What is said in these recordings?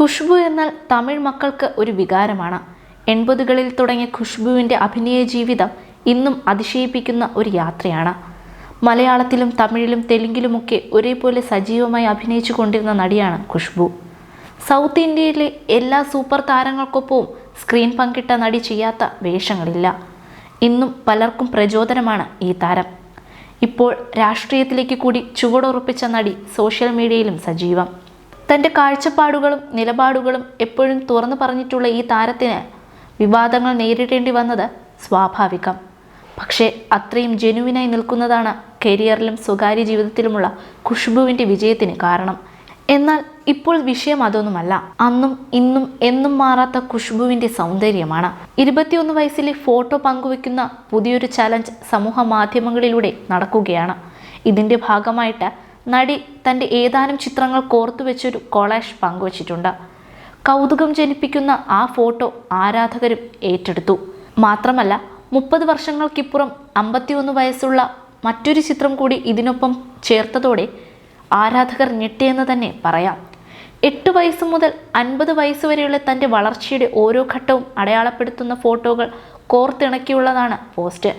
ഖുഷ്ബു എന്നാൽ തമിഴ് മക്കൾക്ക് ഒരു വികാരമാണ്. എൺപതുകളിൽ തുടങ്ങിയ ഖുഷ്ബുവിന്റെ അഭിനയ ജീവിതം ഇന്നും അതിശയിപ്പിക്കുന്ന ഒരു യാത്രയാണ്. മലയാളത്തിലും തമിഴിലും തെലുങ്കിലുമൊക്കെ ഒരേപോലെ സജീവമായി അഭിനയിച്ചു കൊണ്ടിരുന്ന നടിയാണ് ഖുഷ്ബു. സൗത്ത് ഇന്ത്യയിലെ എല്ലാ സൂപ്പർ താരങ്ങൾക്കൊപ്പവും സ്ക്രീൻ പങ്കിട്ട നടി ചെയ്യാത്ത വേഷങ്ങളില്ല. ഇന്നും പലർക്കും പ്രചോദനമാണ് ഈ താരം. ഇപ്പോൾ രാഷ്ട്രീയത്തിലേക്ക് കൂടി ചുവടുറപ്പിച്ച നടി സോഷ്യൽ മീഡിയയിലും സജീവം. തന്റെ കാഴ്ചപ്പാടുകളും നിലപാടുകളും എപ്പോഴും തുറന്നു പറഞ്ഞിട്ടുള്ള ഈ താരത്തിന് വിവാദങ്ങൾ നേരിടേണ്ടി വന്നത് സ്വാഭാവികം. പക്ഷേ അത്രയും ജെനുവിനായി നിൽക്കുന്നതാണ് കരിയറിലും സ്വകാര്യ ജീവിതത്തിലുമുള്ള ഖുഷ്ബുവിന്റെ വിജയത്തിന് കാരണം. എന്നാൽ ഇപ്പോൾ വിഷയം അതൊന്നുമല്ല. അന്നും ഇന്നും എന്നും മാറാത്ത ഖുഷ്ബുവിന്റെ സൗന്ദര്യമാണ്. ഇരുപത്തിയൊന്ന് വയസ്സിലെ ഫോട്ടോ പങ്കുവെക്കുന്ന പുതിയൊരു ചലഞ്ച് സമൂഹ മാധ്യമങ്ങളിലൂടെ നടക്കുകയാണ്. ഇതിന്റെ ഭാഗമായിട്ട് നടി തന്റെ ഏതാനും ചിത്രങ്ങൾ കോർത്തു വെച്ചൊരു കൊളാഷ് പങ്കുവച്ചിട്ടുണ്ട്. കൗതുകം ജനിപ്പിക്കുന്ന ആ ഫോട്ടോ ആരാധകരും ഏറ്റെടുത്തു. മാത്രമല്ല മുപ്പത് വർഷങ്ങൾക്കിപ്പുറം അമ്പത്തിയൊന്ന് വയസ്സുള്ള മറ്റൊരു ചിത്രം കൂടി ഇതിനൊപ്പം ചേർത്തതോടെ ആരാധകർ ഞെട്ടിയെന്ന് തന്നെ പറയാം. എട്ട് വയസ്സ് മുതൽ അൻപത് വയസ്സ് വരെയുള്ള തന്റെ വളർച്ചയുടെ ഓരോ ഘട്ടവും അടയാളപ്പെടുത്തുന്ന ഫോട്ടോകൾ കോർത്തിണക്കിയുള്ളതാണ് പോസ്റ്റ്.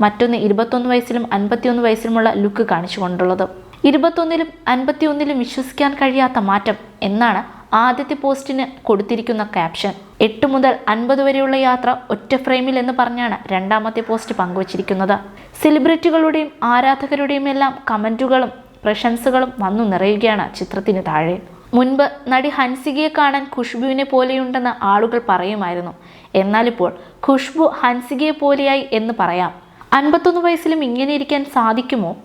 മറ്റൊന്ന് ഇരുപത്തൊന്ന് വയസ്സിലും അൻപത്തിയൊന്ന് വയസ്സിലുമുള്ള ലുക്ക് കാണിച്ചുകൊണ്ടുള്ളത്. ഇരുപത്തൊന്നിലും അൻപത്തിയൊന്നിലും വിശ്വസിക്കാൻ കഴിയാത്ത മാറ്റം എന്നാണ് ആദ്യത്തെ പോസ്റ്റിന് കൊടുത്തിരിക്കുന്ന ക്യാപ്ഷൻ. എട്ട് മുതൽ അൻപത് വരെയുള്ള യാത്ര ഒറ്റ ഫ്രെയിമിൽ എന്ന് പറഞ്ഞാണ് രണ്ടാമത്തെ പോസ്റ്റ് പങ്കുവച്ചിരിക്കുന്നത്. സെലിബ്രിറ്റികളുടെയും ആരാധകരുടെയും എല്ലാം കമന്റുകളും പ്രശംസകളും വന്നു നിറയുകയാണ് ചിത്രത്തിന് താഴെ. മുൻപ് നടി ഹൻസികയെ കാണാൻ ഖുഷ്ബുവിനെ പോലെയുണ്ടെന്ന് ആളുകൾ പറയുമായിരുന്നു. എന്നാലിപ്പോൾ ഖുഷ്ബു ഹൻസികയെ പോലെയായി എന്ന് പറയാം. അൻപത്തൊന്ന് വയസ്സിലും ഇങ്ങനെ ഇരിക്കാൻ സാധിക്കുമോ?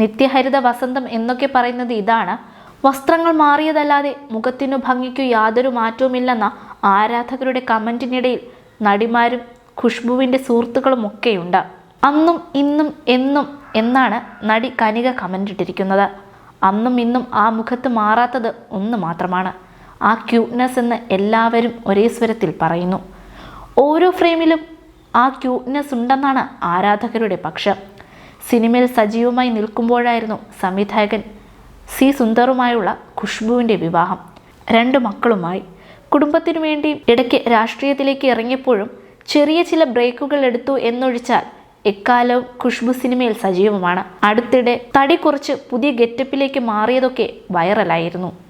നിത്യഹരിത വസന്തം എന്നൊക്കെ പറയുന്നത് ഇതാണ്. വസ്ത്രങ്ങൾ മാറിയതല്ലാതെ മുഖത്തിനു ഭംഗിക്കു യാതൊരു മാറ്റവുമില്ലെന്ന ആരാധകരുടെ കമന്റിനിടയിൽ നടിമാരും ഖുഷ്ബുവിന്റെ സുഹൃത്തുക്കളും ഒക്കെയുണ്ട്. അന്നും ഇന്നും എന്നും എന്നാണ് നടി കനിക കമന്റ് ഇട്ടിരിക്കുന്നത് അന്നും ഇന്നും ആ മുഖത്ത് മാറാത്തത് ഒന്ന് മാത്രമാണ്. ആ ക്യൂട്ട്നെസ് എന്ന് എല്ലാവരും ഒരേ സ്വരത്തിൽ പറയുന്നു. ഓരോ ഫ്രെയിമിലും ആ ക്യൂട്ട്നെസ് ഉണ്ടെന്നാണ് ആരാധകരുടെ പക്ഷം. സിനിമയിൽ സജീവമായി നിൽക്കുമ്പോഴായിരുന്നു സംവിധായകൻ സി സുന്ദറുമായുള്ള ഖുഷ്ബുവിന്റെ വിവാഹം. രണ്ട് മക്കളുമായി. കുടുംബത്തിനു വേണ്ടി ഇടയ്ക്ക് രാഷ്ട്രീയത്തിലേക്ക് ഇറങ്ങിയപ്പോഴും ചെറിയ ചില ബ്രേക്കുകൾ എടുത്തു എന്നൊഴിച്ചാൽ എക്കാലവും ഖുഷ്ബു സിനിമയിൽ സജീവമാണ്. അടുത്തിടെ തടി കുറച്ച് പുതിയ ഗെറ്റപ്പിലേക്ക് മാറിയതൊക്കെ വൈറലായിരുന്നു.